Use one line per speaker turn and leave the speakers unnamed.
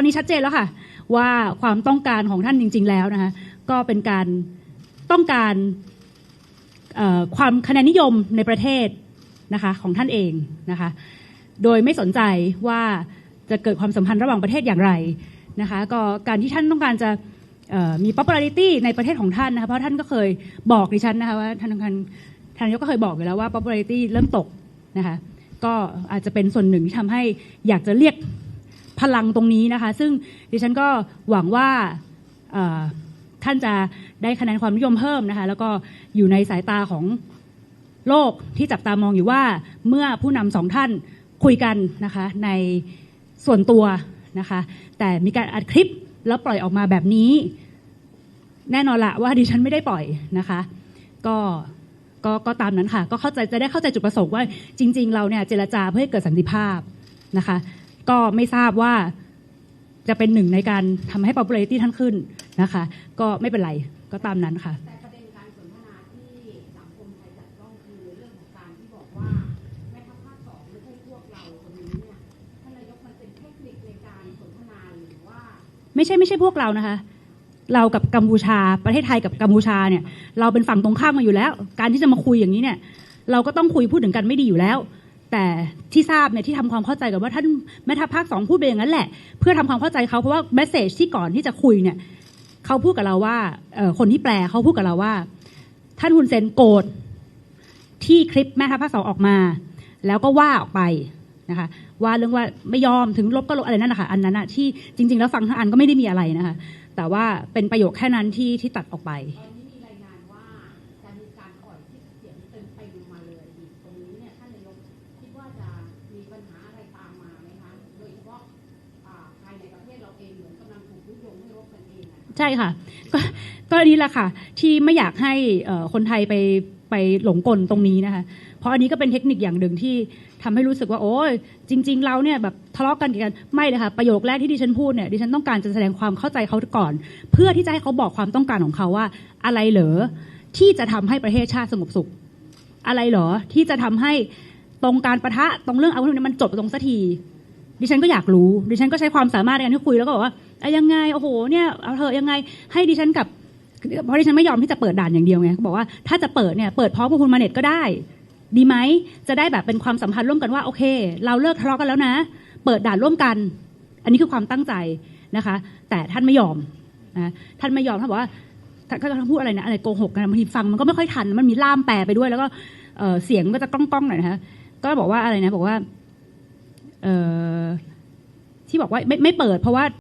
อนนี้ชัดเจนแล้วค่ะ ว่าความต้องการของท่านจริง ๆ แล้วนะคะก็เป็นการต้องการความคะแนนนิยมในประเทศนะคะของท่านเองนะคะโดยไม่สนใจว่าจะเกิดความสัมพันธ์ระหว่างประเทศอย่างไรนะคะก็การที่ท่านต้องการจะมี popularity ในประเทศของท่านนะคะเพราะท่านก็เคยบอกดิฉันนะคะว่าท่านท่านท่านนายกก็เคยบอกอยู่แล้วว่า popularity เริ่มตกนะคะก็อาจจะเป็นส่วนหนึ่งที่ทำให้อยากจะเรียก พลังตรงนี้นะคะ ซึ่งดิฉันก็หวังว่าท่านจะได้คะแนนความนิยมเพิ่มนะคะ แล้วก็อยู่ในสายตาของโลกที่จับตามองอยู่ว่าเมื่อผู้นำสองท่านคุยกันนะคะในส่วนตัวนะคะ แต่มีการอัดคลิปแล้วปล่อยออกมาแบบนี้ แน่นอนละว่าดิฉันไม่ได้ปล่อยนะคะ ก็ก็ก็ตามนั้นค่ะ ก็เข้าใจจะได้เข้าใจจุดประสงค์ว่าจริง ๆ เราเนี่ยเจรจาเพื่อให้เกิดสันติภาพนะคะ ก็ไม่ทราบว่าจะเป็นหนึ่งในการทำให้ popularity ท่านขึ้นนะคะ ก็ไม่เป็นไรก็ตามนั้นค่ะ
แต่ประเด็นการสนทนาที่สังคมไทยจับต้องคือเรื่องของการที่บอกว่าแม่ทัพภาคสองไม่ใช่พวกเราคนนี้เนี่ยท่านนายกมันเป็นเทคนิคในการสนทนาหรือว่า
ไม่ใช่ไม่ใช่พวกเรานะคะ เรากับกัมพูชาประเทศไทยกับกัมพูชาเนี่ย เราเป็นฝั่งตรงข้ามมาอยู่แล้ว การที่จะมาคุยอย่างนี้เนี่ย เราก็ต้องคุยพูดถึงกันไม่ดีอยู่แล้ว แต่ที่ทราบเนี่ยที่ทำความเข้าใจกันว่าท่านแม่ทัพภาคสองพูดไปอย่างนั้นแหละ เพื่อทำความเข้าใจเขาเพราะว่าเมสเซจที่ก่อนที่จะคุยเนี่ยเขาพูดกับเราว่าคนที่แปลเขาพูดกับเราว่า ท่านฮุนเซนโกรธที่คลิปแม่ทัพภาคสองออกมา แล้วก็ว่าออกไปนะคะว่าเรื่องว่าไม่ยอมถึงลบก็ลบอะไรนั่นนะคะอันนั้นอะที่จริง ๆ แล้วฟังทั้งอันก็ไม่ได้มีอะไรนะคะแต่ว่าเป็นประโยคแค่นั้นที่ที่ตัดออกไป
ใช่
ค่ะ ก็ก็นี่แหละค่ะ ที่ไม่อยากให้คนไทยไปไปหลงกลตรงนี้นะคะ เพราะอันนี้ก็เป็นเทคนิคอย่างหนึ่งที่ทำให้รู้สึกว่า โอ้ยจริง ๆ เราเนี่ยแบบทะเลาะกันกันไม่เลยค่ะประโยคแรกที่ดิฉันพูดเนี่ยดิฉันต้องการจะแสดงความเข้าใจเขาก่อน เพื่อที่จะให้เขาบอกความต้องการของเขาว่า อะไรเหรอที่จะทำให้ประเทศชาติสงบสุข อะไรเหรอที่จะทำให้ตรงการประทะตรงเรื่องอาวุธนี่ยมันจบตรงสักทีดิฉันก็อยากรู้ดิฉันก็ใช้ความสามารถในการที่คุยแล้วก็บอกว่า ยังไงโอ้โหเนี่ยเอาเถอะยังไงให้ดิฉันกับเพราะดิฉันไม่ยอมที่จะเปิดด่านอย่างเดียวไงเขาบอกว่าถ้าจะเปิดเนี่ยเปิดพร้อมกับคุณมาเน็ตก็ได้ ดีไหมจะได้แบบเป็นความสัมพันธ์ร่วมกันว่าโอเค เราเลิกทะเลาะกันแล้วนะ เปิดด่านร่วมกัน อันนี้คือความตั้งใจนะคะ แต่ท่านไม่ยอมนะท่านไม่ยอมท่านบอกว่าท่านก็พูดอะไรนะอะไรโกหกกันบางทีฟังมันก็ไม่ค่อยทันมันมีล่ามแปลไปด้วย แล้วก็เสียงก็จะก้องๆหน่อยนะคะก็บอกว่าอะไรนะบอกว่าที่บอกว่าไม่ไม่เปิดเพราะว่า